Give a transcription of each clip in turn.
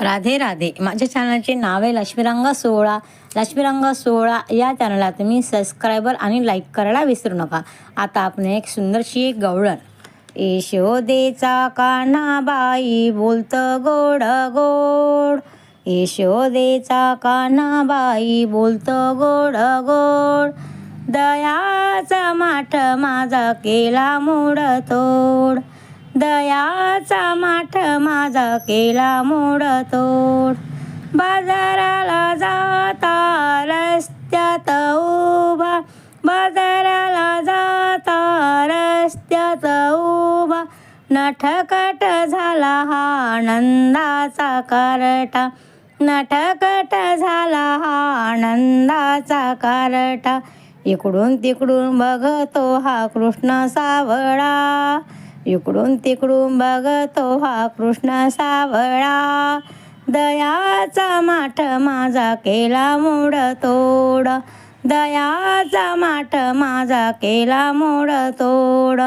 राधे राधे. माझ्या चॅनलचे नाव आहे लक्ष्मीरंगा सोहळा. लक्ष्मीरंगा सोहळा या चॅनलला तुम्ही सबस्क्रायबर आणि लाईक करायला विसरू नका. आता आपण एक सुंदरशी एक गवळण. यशोदेचा कान्हाबाई बोलत गोड गोड. यशोदेचा कान्हाबाई बोलत गोड गोड. दयाचा माठ माझा केला मोड तोड. दयाचा माठ माझा केला मोडतोड बाजाराला जाता रस्त्यात उभा. बाजाराला जाता रस्त्यात उभा. नठकट झाला हा आनंदाचा कारटा. नठकट झाला हा आनंदाचा कारटा. इकडून तिकडून बघतो हा कृष्ण सावळा. इकडून तिकडून बघतो हा कृष्ण सावळा दयाचा माठ माझा केला मोड तोड. दयाचा माठ माझा केला मोड तोड.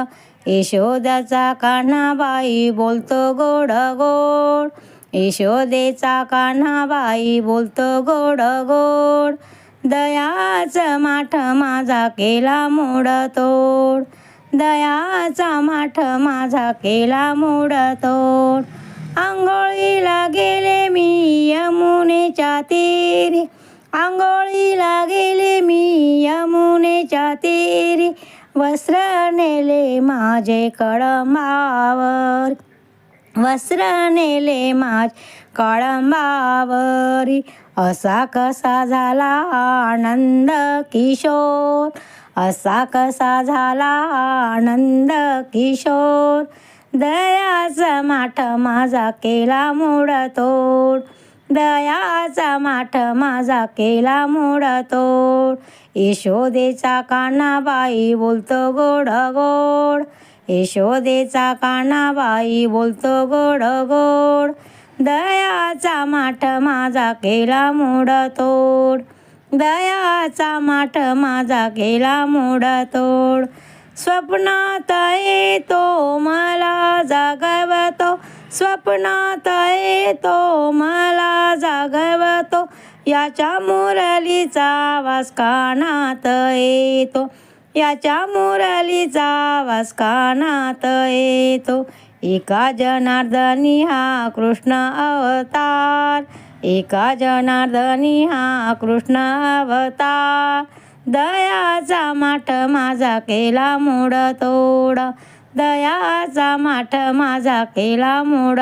यशोदाचा कान्हाबाई बोलतो गोड गोड. यशोदेचा कान्हाबाई बोलतो गोड गोड. दयाचा माठ माझा केला मोड तोड. दयाचा माठ माझा केला मोडतो आंघोळीला गेले मी यमुनेच्या तीरी. आंघोळीला गेले मी यमुनेच्या तीरी. वस्त्र नेले माझे कळंबावर. वस्त्र नेले माझ कळंबावरी. असा कसा झाला आनंद किशोर? असा कसा झाला आनंद किशोर? दयाचा माठ माझा केला मोडतोड दयाचा माठ माझा केला मोडतोड यशोदेचा कानाबाई बोलतो गोड गोड. यशोदेचा कानाबाई बोलतो गोड गोड. दयाचा माठ माझा केला मोडतोड दयाचा माठ माझा केला मोडा तोड. स्वप्नात येतो मला जागवतो. स्वप्नात येतो मला जागवतो. याच्या मुरलीचा आवाज कानात येतो. याच्या मुरलीचा आवाज कानात येतो. एका जनार्दनी हा कृष्ण अवतार. एका जनार्दनी हा कृष्ण अवता. दयाचा माठ माझा केला मोड तोड दयाचा माठ माझा केला मोड